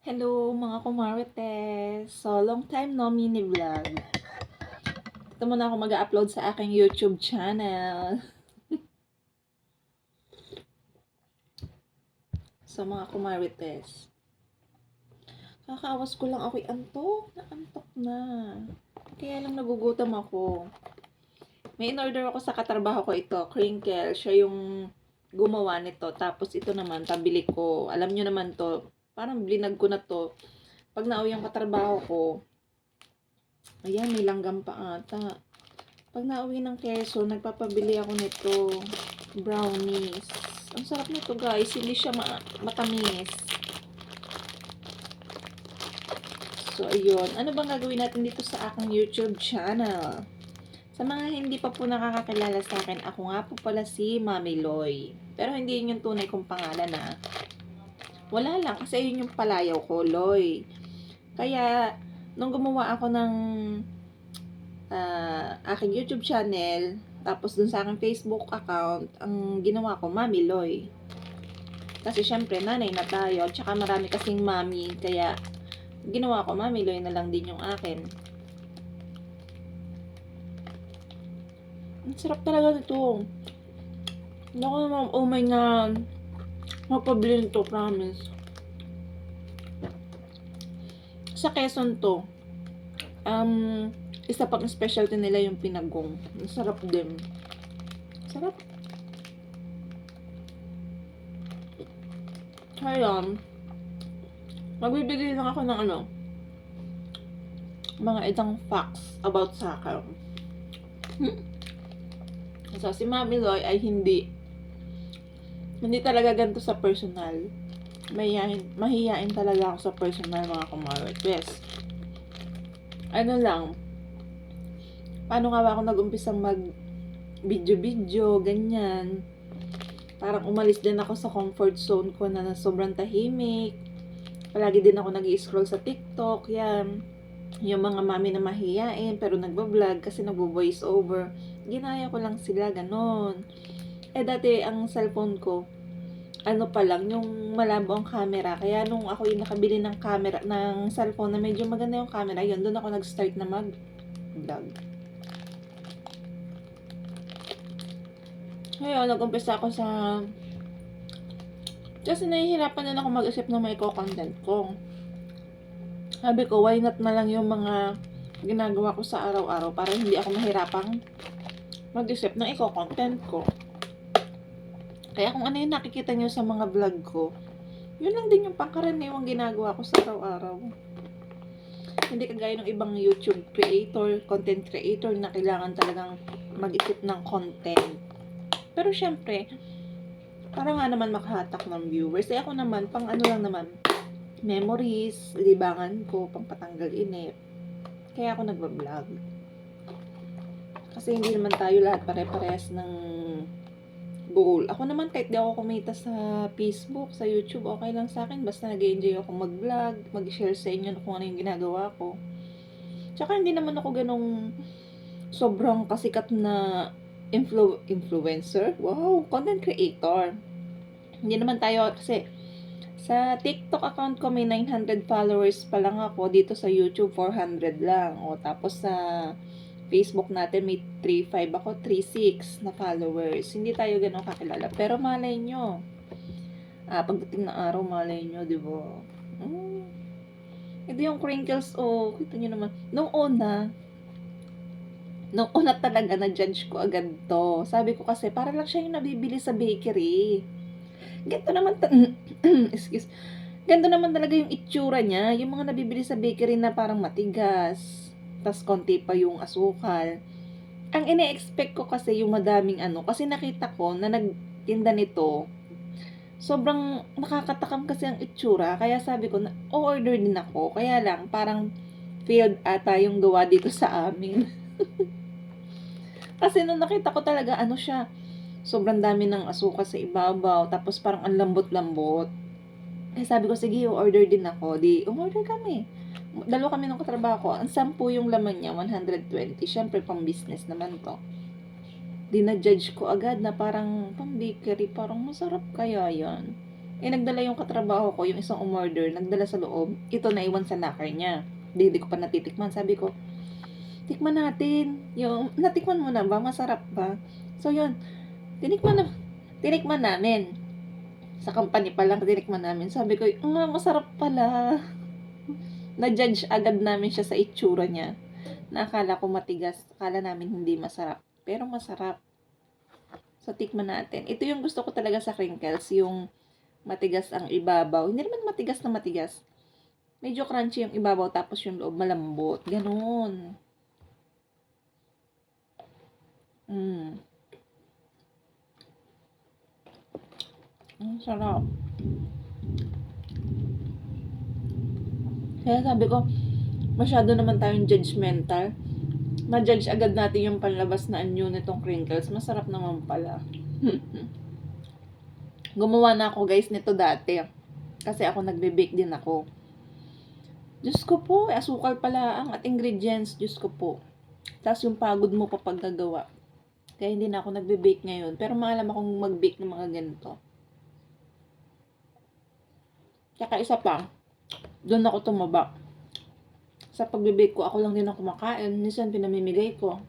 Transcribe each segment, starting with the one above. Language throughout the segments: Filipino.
Hello mga kumarites! So, long time no mini vlog. Ito muna ako mag-upload sa aking YouTube channel. so, mga kumarites. Kakaawas ko lang ako'y antok. Naantok na. Kaya lang nagugutom ako. May in-order ako sa katrabaho ko ito. Crinkle. Siya yung gumawa nito. Tapos ito naman, pabili ko. Alam nyo naman to, parang blinag ko na to. Pag nauwi ang katrabaho ko, ayan, may langgam pa ata. Pag nauwi ng Quezon, nagpapabili ako nito. Brownies. Ang sarap nito guys, hindi siya ma- matamis. So, ayun. Ano bang gagawin natin dito sa aking YouTube channel? Sa mga hindi pa po nakakakilala sa akin, ako nga po pala si Mami Loy. Pero hindi yun yung tunay kong pangalan ah. Wala lang, kasi yun yung palayaw ko, Loy. Kaya, nung gumawa ako ng ah, aking YouTube channel, tapos dun sa aking Facebook account, ang ginawa ko, Mami Loy. Kasi syempre, nanay na tayo, tsaka marami kasing mami, kaya ginawa ko, Mami Loy na lang din yung akin. Ang sarap talaga nito. Naku oh my god. Mapabili nito, promise. Sa Quezon to, um, isa pang specialty nila yung pinagong. Sarap din. Sarap. Kaya, magbibigay lang ako ng ano, mga itang facts about sa akin. Hmm. So, si Mami Loy ay hindi hindi talaga ganito sa personal. Mahihain, mahihain talaga ako sa personal mga kumarites. Ano lang, paano nga ba ako nag-umpisa mag video-video, ganyan. Parang umalis din ako sa comfort zone ko na sobrang tahimik. Palagi din ako nag scroll sa TikTok, yan. Yung mga mami na mahihain pero nagbablog kasi nagbo-voice over. Ginaya ko lang sila, ganon. Eh dati ang cellphone ko, ano pa lang, yung malabo ang camera. Kaya nung ako yung nakabili ng camera, ng cellphone na medyo maganda yung camera, yun, doon ako nag-start na mag-vlog. Ngayon, nag-umpisa ako sa... Kasi nahihirapan din ako mag-isip ng may content ko. Sabi ko, why not na lang yung mga ginagawa ko sa araw-araw para hindi ako mahirapang mag-isip ng iko-content ko. Kaya kung ano yung nakikita nyo sa mga vlog ko, yun lang din yung pangkaraniwang ginagawa ko sa araw-araw. Hindi kagaya ng ibang YouTube creator, content creator na kailangan talagang mag-isip ng content. Pero syempre, para nga naman makahatak ng viewers. Eh ako naman, pang ano lang naman, memories, libangan ko, pang patanggal inip. Kaya ako nagbablog. Kasi hindi naman tayo lahat pare-pares ng goal. Ako naman kahit di ako kumita sa Facebook, sa YouTube, okay lang sa akin. Basta nag-enjoy ako mag-vlog, mag-share sa inyo kung ano yung ginagawa ko. Tsaka hindi naman ako ganong sobrang kasikat na influ influencer. Wow, content creator. Hindi naman tayo kasi sa TikTok account ko may 900 followers pa lang ako. Dito sa YouTube 400 lang. O tapos sa Facebook natin may 3.5 ako, 3.6 na followers. Hindi tayo ganun kakilala. Pero malay nyo. Ah, pagdating ng araw, malay nyo, di ba? Hmm. Hindi yung crinkles, oh, kita nyo naman. Nung una, nung una talaga na-judge ko agad to. Sabi ko kasi, para lang siya yung nabibili sa bakery. Ganito naman, ta- excuse, ganito naman talaga yung itsura niya. Yung mga nabibili sa bakery na parang matigas tas konti pa yung asukal. Ang ine-expect ko kasi yung madaming ano, kasi nakita ko na nagtinda nito, sobrang nakakatakam kasi ang itsura, kaya sabi ko, na, order din ako, kaya lang, parang failed ata yung gawa dito sa amin. kasi nung nakita ko talaga, ano siya, sobrang dami ng asukal sa ibabaw, tapos parang ang lambot-lambot. Kaya sabi ko, sige, order din ako. Di, umorder kami dalawa kami ng katrabaho ko, ang sampu yung laman niya, 120. Siyempre, pang business naman to. Di na-judge ko agad na parang pang bakery, parang masarap kaya yan. Eh, nagdala yung katrabaho ko, yung isang umorder, nagdala sa loob. Ito naiwan sa locker niya. Hindi, hindi ko pa natitikman. Sabi ko, tikman natin. Yung, natikman mo na ba? Masarap ba? So, yun. Tinikman na, tinikman namin. Sa company pa lang, tinikman namin. Sabi ko, nga, masarap pala. Na-judge agad namin siya sa itsura niya. Nakala ko matigas. Akala namin hindi masarap. Pero masarap. So, tikman natin. Ito yung gusto ko talaga sa crinkles. Yung matigas ang ibabaw. Hindi naman matigas na matigas. Medyo crunchy yung ibabaw tapos yung loob malambot. Ganon. Mm. Ang sarap. Kaya sabi ko, masyado naman tayong judgmental. Ma-judge agad natin yung panlabas na anyo nitong crinkles. Masarap naman pala. Gumawa na ako guys nito dati. Kasi ako nagbe-bake din ako. Diyos ko po, asukal pala ang at ingredients. Diyos ko po. Tapos yung pagod mo pa paggagawa. Kaya hindi na ako nagbe-bake ngayon. Pero maalam akong mag-bake ng mga ganito. Tsaka isa pa, doon ako tumaba. Sa pagbe-bake ko, ako lang din ang kumakain. Minsan pinamimigay ko.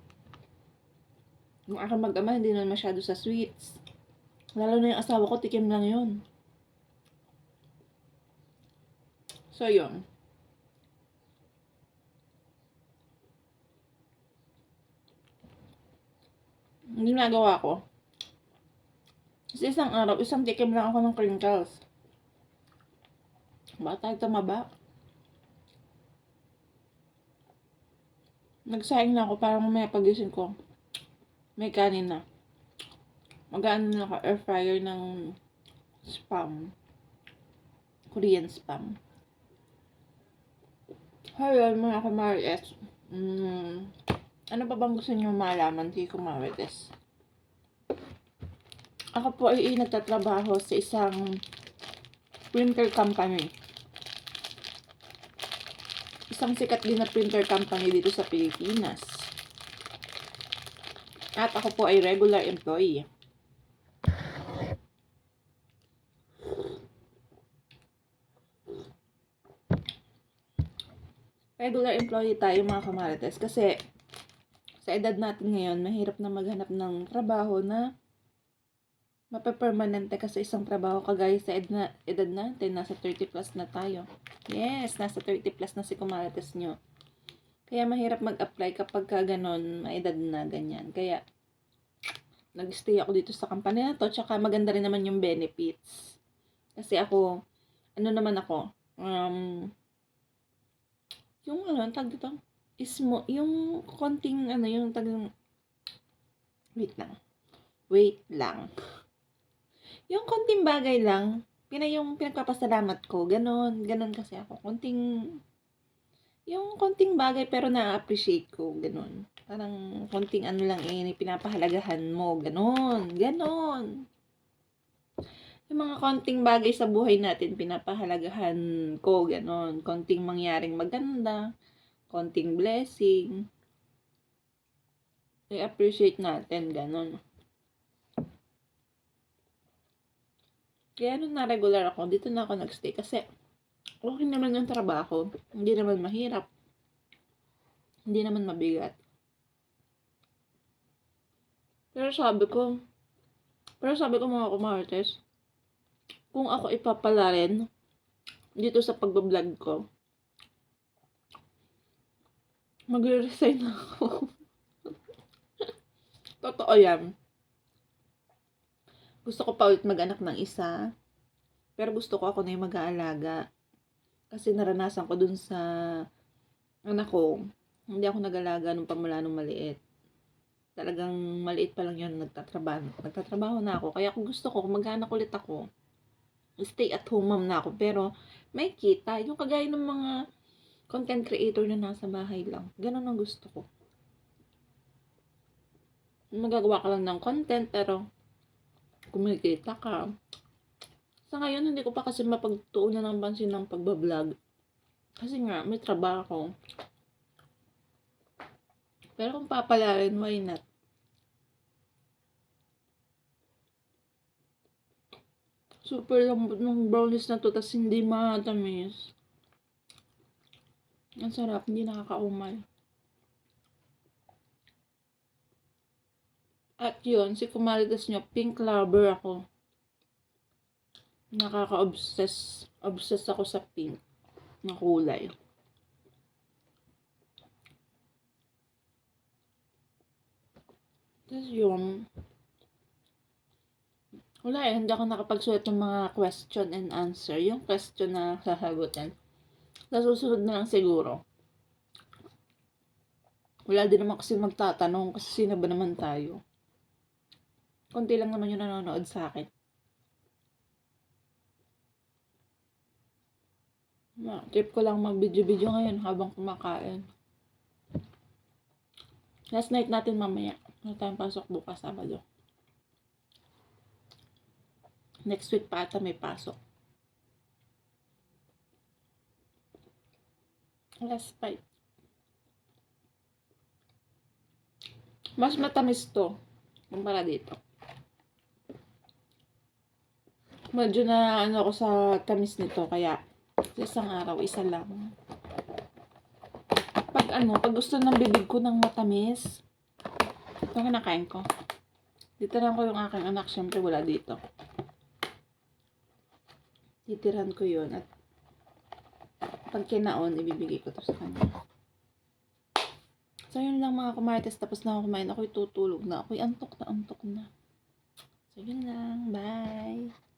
Yung aking mag-ama, hindi na masyado sa sweets. Lalo na yung asawa ko, tikim lang yun. So, yun. Ang ginagawa ko, sa isang araw, isang tikim lang ako ng crinkles. Ba tayo tumaba? Nagsaing na ako para mamaya pagising ko. May kanin na. Mag-ano na ako air fryer ng spam. Korean spam. Ayun, mga kamarites. Mm, ano pa bang gusto niyo malaman kay kumarites? Ako po ay nagtatrabaho sa isang printer company. Isang sikat din na printer company dito sa Pilipinas. At ako po ay regular employee. Regular employee tayo mga kamarites kasi sa edad natin ngayon, mahirap na maghanap ng trabaho na mapapermanente ka sa isang trabaho kagaya sa edad, na, edad natin, nasa 30 plus na tayo. Yes, nasa 30 plus na si kumarites nyo. Kaya mahirap mag-apply kapag ka ganon, maedad na ganyan. Kaya, nag-stay ako dito sa company na to, tsaka maganda rin naman yung benefits. Kasi ako, ano naman ako, um, yung ano, tag dito, is mo, yung konting, ano, yung tag, wait lang, wait lang. Yung konting bagay lang, pina yung pinagpapasalamat ko, ganon, ganon kasi ako, konting, yung konting bagay pero na-appreciate ko, ganon. Parang konting ano lang eh, pinapahalagahan mo, ganon, ganon. Yung mga konting bagay sa buhay natin, pinapahalagahan ko, ganon. Konting mangyaring maganda, konting blessing. I-appreciate natin, ganon. Kaya nung na-regular ako, dito na ako nagstay kasi okay naman yung trabaho. Hindi naman mahirap. Hindi naman mabigat. Pero sabi ko, pero sabi ko mga kumartes, kung ako ipapala rin dito sa pagbablog ko, magre-resign ako. Totoo yan. Gusto ko pa ulit mag-anak ng isa. Pero gusto ko ako na yung mag-aalaga. Kasi naranasan ko dun sa anak ko, hindi ako nag-alaga nung pamula nung maliit. Talagang maliit pa lang yun, nagtatrabaho. Nagtatrabaho na ako. Kaya kung gusto ko, kung mag-anak ulit ako, stay at home mom na ako. Pero may kita. Yung kagaya ng mga content creator na nasa bahay lang. Ganun ang gusto ko. Magagawa ka lang ng content, pero kumikita ka. Sa ngayon, hindi ko pa kasi mapagtuunan ng pansin ng pagbablog. Kasi nga, may trabaho. Pero kung papalarin, why not? Super lambot ng brownies na to, tas hindi matamis. Ang sarap, hindi nakakaumay. At yun, si Kumaritas nyo, pink lover ako. Nakaka-obsess. Obsess ako sa pink na kulay. Tapos yun, wala eh, hindi ako nakapagsulat ng mga question and answer. Yung question na sasagutin. Sa na lang siguro. Wala din naman kasi magtatanong kasi sino ba naman tayo. Konti lang naman yung nanonood sa akin. Ma, trip ko lang mag-video-video ngayon habang kumakain. Last night natin mamaya. Wala tayong pasok bukas, Sabado. Next week pa ata may pasok. Last bite. Mas matamis to kumpara dito. Medyo na ano ako sa tamis nito kaya sa isang araw isa lang. Pag ano, pag gusto ng bibig ko ng matamis, ito ang kinakain ko. Dito lang ko yung aking anak, syempre wala dito. Titiran ko yun at pag kinaon, ibibigay ko to sa kanya. So, yun lang mga kumarites. Tapos na ako kumain. Ako'y tutulog na. Ako'y antok na antok na. So, yun lang. Bye!